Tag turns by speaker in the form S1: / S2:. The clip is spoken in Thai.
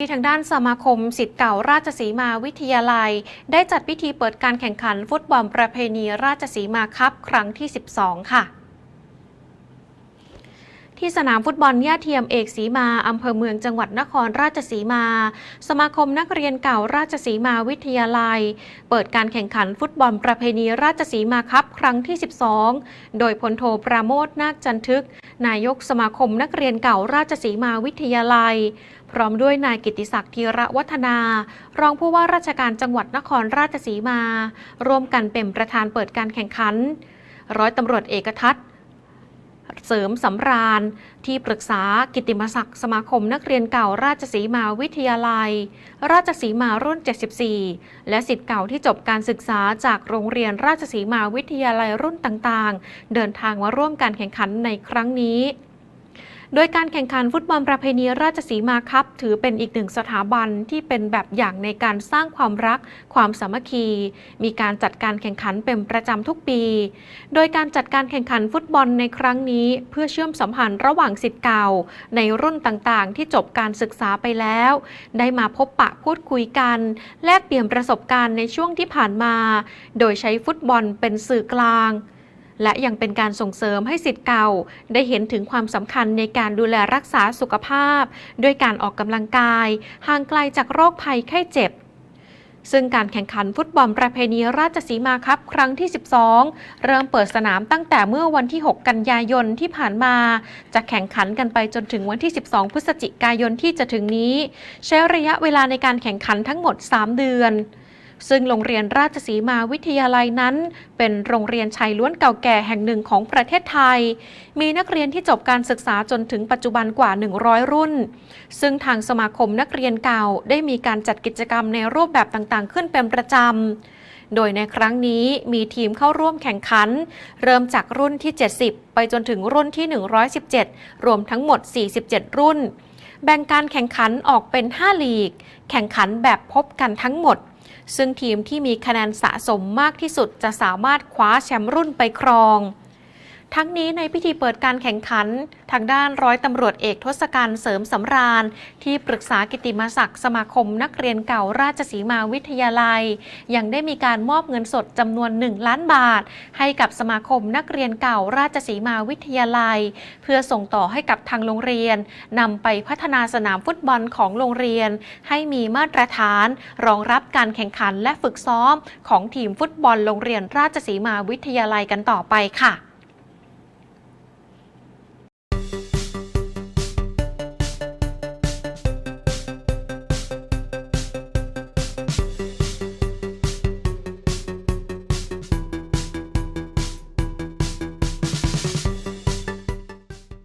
S1: ที่ทางด้านสมาคมสิทธิ์เก่าราชสีมาวิทยาลัย ได้จัดพิธีเปิดการแข่งขันฟุตบอลประเพณีราชสีมาคัพครั้งที่ 12 ค่ะที่สนามฟุตบอลย่าเทียมเอกสีมา อำเภอเมืองจังหวัดนครราชสีมา สมาคมนักเรียนเก่าราชสีมาวิทยาลัย เปิดการแข่งขันฟุตบอลประเพณีราชสีมาคัพครั้งที่ 12 โดยพลโทปราโมทนาคจันทึก นายกสมาคมนักเรียนเก่าราชสีมาวิทยาลัย พร้อมด้วยนายกิติศักดิ์ธีระวัฒนา รองผู้ว่าราชการจังหวัดนครราชสีมา ร่วมกันเป็นประธานเปิดการแข่งขัน ร้อยตำรวจเอกทัศน์ เสริมสำราญที่ปรึกษากิตติมศักดิ์สมาคมนักเรียนเก่าราชสีมาวิทยาลัย ราชสีมารุ่น 74 และสิทธิ์เก่าที่จบการศึกษาจากโรงเรียนราชสีมาวิทยาลัยรุ่นต่างๆ เดินทางมาร่วมการแข่งขันในครั้งนี้ โดยการแข่งขันฟุตบอลประเพณีราชสีมาคัพถือเป็นอีกหนึ่งสถาบันที่เป็นแบบอย่างในการสร้างความรัก ความสามัคคี มีการจัดการแข่งขันเป็นประจำทุกปี โดยการจัดการแข่งขันฟุตบอลในครั้งนี้ เพื่อเชื่อมสัมพันธ์ระหว่างสิทธิ์เก่า ในรุ่นต่างๆ ที่จบการศึกษาไปแล้ว ได้มาพบปะพูดคุยกัน แลกเปลี่ยนประสบการณ์ในช่วงที่ผ่านมา โดยใช้ฟุตบอลเป็นสื่อกลาง และยังเป็นการส่งเสริมให้สิทธิ์เก่า ได้เห็นถึงความสำคัญในการดูแลรักษาสุขภาพ ด้วยการออกกำลังกาย ห่างไกลจากโรคภัยไข้เจ็บซึ่งการแข่งขันฟุตบอลประเพณีราชสีมาครับครั้งที่ 12 เริ่มเปิดสนามตั้งแต่เมื่อวันที่ 6 กันยายนที่ผ่านมา จะแข่งขันกันไปจนถึงวันที่ 12 พฤศจิกายนที่จะถึงนี้ ใช้ระยะเวลาในการแข่งขันทั้งหมด 3 เดือน ซึ่งโรงเรียนราชสีมาวิทยาลัยนั้น เป็นโรงเรียนชายล้วนเก่าแก่แห่งหนึ่งของประเทศไทย มีนักเรียนที่จบการศึกษาจนถึงปัจจุบันกว่า 100 รุ่น ซึ่งทางสมาคมนักเรียนเก่าได้มีการจัดกิจกรรมในรูปแบบต่างๆ ขึ้นเป็นประจำโดยในครั้งนี้มีทีมเข้าร่วมแข่งขัน เริ่มจากรุ่นที่ 70 ไปจนถึงรุ่นที่ 117 รวมทั้งหมด 47 รุ่น แบ่งการแข่งขันออกเป็น 5 ลีก แข่งขันแบบพบกันทั้งหมด ซึ่งทีมที่มีคะแนนสะสมมากที่สุดจะสามารถคว้าแชมป์รุ่นไปครอง ทั้งนี้ในพิธีเปิดการแข่งขัน ทางด้านร้อยตำรวจเอกทศกัณฐ์เสริมสำราญ ที่ปรึกษากิติมศักดิ์สมาคมนักเรียนเก่าราชสีมาวิทยาลัย ยังได้มีการมอบเงินสดจำนวน 1 ล้านบาท ให้กับสมาคมนักเรียนเก่าราชสีมาวิทยาลัย เพื่อส่งต่อให้กับทางโรงเรียนนำไปพัฒนาสนามฟุตบอลของโรงเรียน ให้มีมาตรฐาน รองรับการแข่งขันและฝึกซ้อม ของทีมฟุตบอลโรงเรียนราชสีมาวิทยาลัยกันต่อไปค่ะ